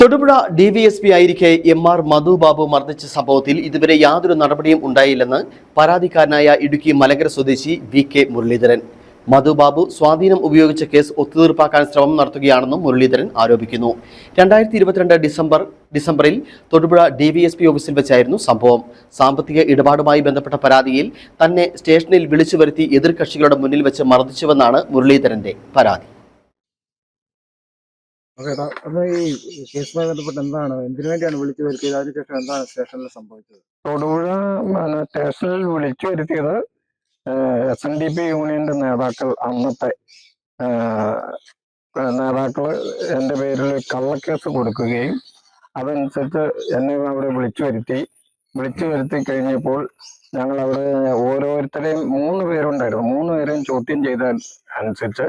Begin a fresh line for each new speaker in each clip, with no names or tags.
Thodupuzha D V S P ആയിരിക്കെ M R Madhubabu മർദ്ദിച്ച സംഭവത്തിൽ ഇതുവരെ യാതൊരു നടപടിയും ഉണ്ടായില്ലെന്ന് പരാതിക്കാരനായ ഇടുക്കി മലങ്കര സ്വദേശി വി കെ മുരളീധരൻ. മധുബാബു സ്വാധീനം ഉപയോഗിച്ച കേസ് ഒത്തുതീർപ്പാക്കാൻ ശ്രമം നടത്തുകയാണെന്നും മുരളീധരൻ ആരോപിക്കുന്നു. രണ്ടായിരത്തി ഇരുപത്തിരണ്ട് ഡിസംബർ ഡിസംബറിൽ തൊടുപുഴ ഡിവിഎസ്പി ഓഫീസിൽ വെച്ചായിരുന്നു സംഭവം. സാമ്പത്തിക ഇടപാടുമായി ബന്ധപ്പെട്ട പരാതിയിൽ തന്നെ സ്റ്റേഷനിൽ വിളിച്ചു വരുത്തി എതിർകക്ഷികളുടെ മുന്നിൽ വെച്ച് മർദ്ദിച്ചുവെന്നാണ് മുരളീധരന്റെ പരാതി.
ഈ എന്താണ്? എന്താണ് സംഭവിച്ചത്?
തൊടുപുഴ സ്റ്റേഷനിൽ വിളിച്ചു വരുത്തിയത് എസ് എൻ ഡി പി യൂണിയന്റെ നേതാക്കൾ അന്നത്തെ നേതാക്കൾ എന്റെ പേരിൽ കള്ളക്കേസ് കൊടുക്കുകയും അതനുസരിച്ച് എന്നെ അവിടെ വിളിച്ചു വരുത്തി. വിളിച്ചു വരുത്തി കഴിഞ്ഞപ്പോൾ ഞങ്ങൾ അവിടെ ഓരോരുത്തരെയും മൂന്ന് പേരുണ്ടായിരുന്നു. മൂന്ന് പേരെയും ചോദ്യം ചെയ്ത അനുസരിച്ച്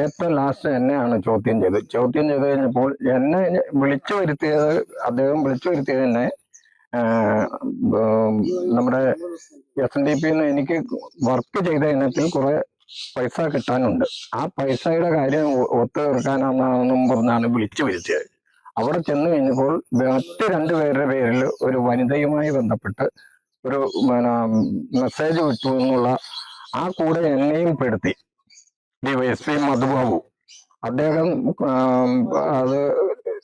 ഏറ്റവും ലാസ്റ്റ് എന്നെയാണ് ചോദ്യം ചെയ്തത്. ചോദ്യം ചെയ്ത് കഴിഞ്ഞപ്പോൾ എന്നെ വിളിച്ചു വരുത്തിയത് അദ്ദേഹം വിളിച്ചു വരുത്തിയത് എന്നെ നമ്മുടെ എസ് എൻ ഡി പിന്ന് എനിക്ക് വർക്ക് ചെയ്ത ഇനത്തിൽ കുറെ പൈസ കിട്ടാനുണ്ട്. ആ പൈസയുടെ കാര്യം ഒത്തു തീർക്കാനാണെന്നും പറഞ്ഞാണ് വിളിച്ചു വരുത്തിയത്. അവിടെ ചെന്ന് കഴിഞ്ഞപ്പോൾ മറ്റ് രണ്ടുപേരുടെ പേരിൽ ഒരു വനിതയുമായി ബന്ധപ്പെട്ട് ഒരു മെസ്സേജ് വിട്ടു എന്നുള്ള ആ കൂടെ എന്നെയും പെടുത്തി. ഡിവൈഎസ്പി മധുബാബു. അദ്ദേഹം അത്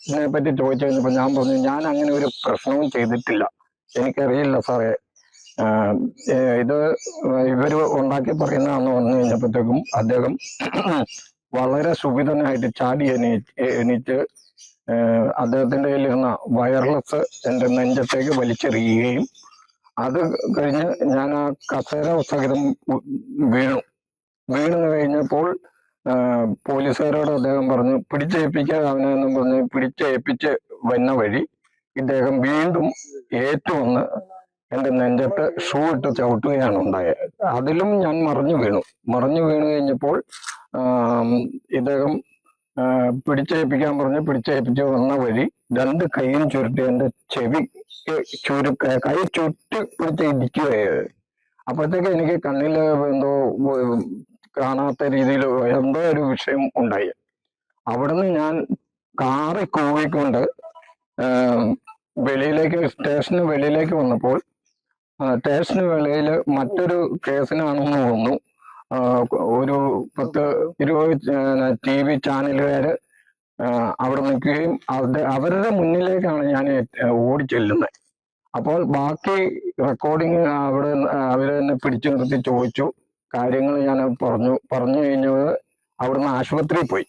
ഇതിനെ പറ്റി ചോദിച്ചു കഴിഞ്ഞപ്പോൾ ഞാൻ പറഞ്ഞു ഞാൻ അങ്ങനെ ഒരു പ്രശ്നവും ചെയ്തിട്ടില്ല. എനിക്കറിയില്ല സാറേ. ഇത് ഇവർ ഉണ്ടാക്കി പറയുന്നതാന്ന് പറഞ്ഞു കഴിഞ്ഞപ്പോഴത്തേക്കും അദ്ദേഹം വളരെ സുഭിതനായിട്ട് ചാടി എണീ എണീറ്റ് അദ്ദേഹത്തിന്റെ കയ്യിലിരുന്ന വയർലെസ് എന്റെ നെഞ്ചത്തേക്ക് വലിച്ചെറിയുകയും അത് കഴിഞ്ഞ് ഞാൻ ആ കസേര സഹിതം വീണു. വീണു കഴിഞ്ഞപ്പോൾ പോലീസുകാരോട് അദ്ദേഹം പറഞ്ഞു പിടിച്ചേൽപ്പിക്കാതെ അവനെന്നും പറഞ്ഞ് പിടിച്ചേൽപ്പിച്ച് വന്ന വഴി ഇദ്ദേഹം വീണ്ടും ഏറ്റുവന്ന് എന്റെ നെഞ്ചത്ത് ഷൂ ഇട്ട് ചവിട്ടുകയാണ് ഉണ്ടായത്. അതിലും ഞാൻ മറിഞ്ഞു വീണു. മറിഞ്ഞു വീണു കഴിഞ്ഞപ്പോൾ ഇദ്ദേഹം പിടിച്ചേൽപ്പിക്കാൻ പറഞ്ഞ് പിടിച്ചേൽപ്പിച്ച് വന്ന വഴി രണ്ട് കൈയും ചുരുട്ടി എന്റെ ചെവി ചുരു കൈ ചുറ്റി പിടിച്ച് ഇടിക്കുകയായത് അപ്പോഴത്തേക്ക് എനിക്ക് കണ്ണിൽ എന്തോ കാണാത്ത രീതിയിൽ എന്തോ ഒരു വിഷയം ഉണ്ടായി. അവിടുന്ന് ഞാൻ കാറി കൂവിക്കൊണ്ട് വെളിയിലേക്ക് സ്റ്റേഷന് വെളിയിലേക്ക് വന്നപ്പോൾ സ്റ്റേഷന് വെളിയിൽ മറ്റൊരു കേസിനാണെന്ന് തോന്നുന്നു. ഒരു പത്ത് ഇരുപത് ടി വി ചാനലുകാര് ആ, അവിടെ നിൽക്കുകയും അവരുടെ മുന്നിലേക്കാണ് ഞാൻ ഓടി ചെല്ലുന്നത്. അപ്പോൾ ബാക്കി റെക്കോർഡിങ് അവിടെ അവരെ തന്നെ പിടിച്ചു നിർത്തി ചോദിച്ചു. കാര്യങ്ങൾ ഞാൻ പറഞ്ഞു പറഞ്ഞു കഴിഞ്ഞത് അവിടുന്ന് ആശുപത്രിയിൽ പോയി.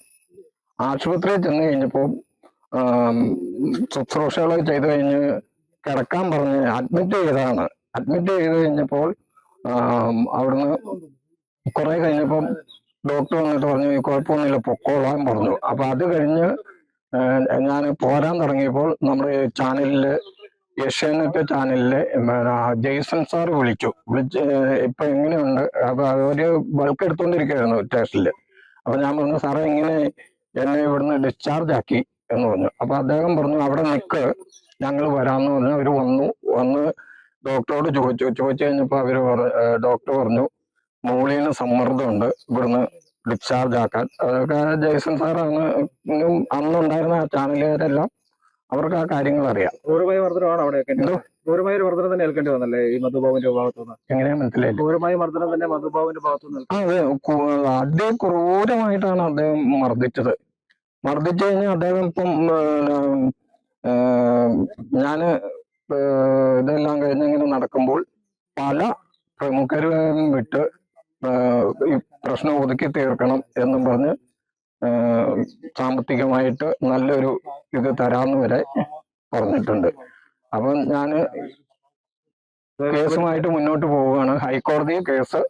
ആശുപത്രിയിൽ ചെന്ന് കഴിഞ്ഞപ്പോൾ ശുശ്രൂഷകൾ ചെയ്തു കഴിഞ്ഞ് കിടക്കാൻ പറഞ്ഞ് അഡ്മിറ്റ് ചെയ്തതാണ്. അഡ്മിറ്റ് ചെയ്ത് കഴിഞ്ഞപ്പോൾ അവിടുന്ന് കുറെ കഴിഞ്ഞപ്പം ഡോക്ടർ വന്നിട്ട് പറഞ്ഞു "ഈ കുഴപ്പമൊന്നുമില്ല പൊക്കോളാൻ പറഞ്ഞു. അപ്പൊ അത് കഴിഞ്ഞ് ഞാൻ പോരാൻ തുടങ്ങിയപ്പോൾ നമ്മുടെ ചാനലിൽ ഏഷ്യാനെറ്റ് ചാനലിലെ ജെയ്സൺ സാർ വിളിച്ചു. വിളിച്ച് ഇപ്പൊ എങ്ങനെയുണ്ട്? അപ്പൊ അവർ ബൾക്ക് എടുത്തോണ്ടിരിക്കുകയായിരുന്നു സ്റ്റേഷനിൽ. അപ്പൊ ഞാൻ പറഞ്ഞു സാറേ ഇങ്ങനെ എന്നെ ഇവിടുന്ന് ഡിസ്ചാർജ് ആക്കി എന്ന് പറഞ്ഞു. അപ്പൊ അദ്ദേഹം പറഞ്ഞു അവിടെ നിൽക്ക് ഞങ്ങൾ വരാമെന്ന് പറഞ്ഞു അവർ വന്നു. വന്ന് ഡോക്ടറോട് ചോദിച്ചു. ചോദിച്ചു കഴിഞ്ഞപ്പോ അവർ ഡോക്ടർ പറഞ്ഞു മൂളിന് സമ്മർദ്ദമുണ്ട് ഇവിടുന്ന് ഡിസ്ചാർജ് ആക്കാൻ. അതൊക്കെ ജെയ്സൺ സാറാണ് അന്നുണ്ടായിരുന്ന ആ ചാനലുകാരെല്ലാം അവർക്ക് ആ കാര്യങ്ങൾ അറിയാം
ഗൗരമായ മർദ്ദനമാണ് അവിടെ ഗൗരമായ ഒരു മർദ്ദനം തന്നെ ഏൽക്കേണ്ടി വന്നല്ലേ ഈ മധുബാബുവിന്റെ ഭാഗത്തുനിന്ന്
എങ്ങനെയാ മനസ്സിലായി
ക്രൂരമായ മർദ്ദനം തന്നെ മധുബാബുവിന്റെ ഭാഗത്തുനിന്ന്
അതെ കു- അദ്ദേഹം ക്രൂരമായിട്ടാണ് അദ്ദേഹം മർദ്ദിച്ചത്. മർദ്ദിച്ചു കഴിഞ്ഞാൽ അദ്ദേഹം ഇപ്പം ഞാൻ ഇതെല്ലാം കഴിഞ്ഞിങ്ങനെ നടക്കുമ്പോൾ പല പ്രമുഖരും വിട്ട് ഈ പ്രശ്നം ഒതുക്കി തീർക്കണം എന്നും പറഞ്ഞ് സാമ്പത്തികമായിട്ട് നല്ലൊരു ഇത് തരാമെന്ന് വരെ പറഞ്ഞിട്ടുണ്ട്. അപ്പം ഞാൻ കേസുമായിട്ട് മുന്നോട്ട് പോവുകയാണ്. ഹൈക്കോടതി കേസ്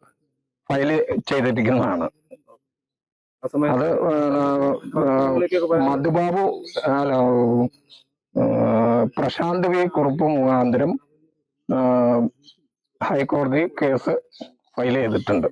ഫയൽ ചെയ്തിരിക്കുന്നതാണ്. അത് മധുബാബു പ്രശാന്ത് വി കുറുപ്പ് മുഖാന്തരം ഹൈക്കോടതി കേസ് ഫയൽ ചെയ്തിട്ടുണ്ട്.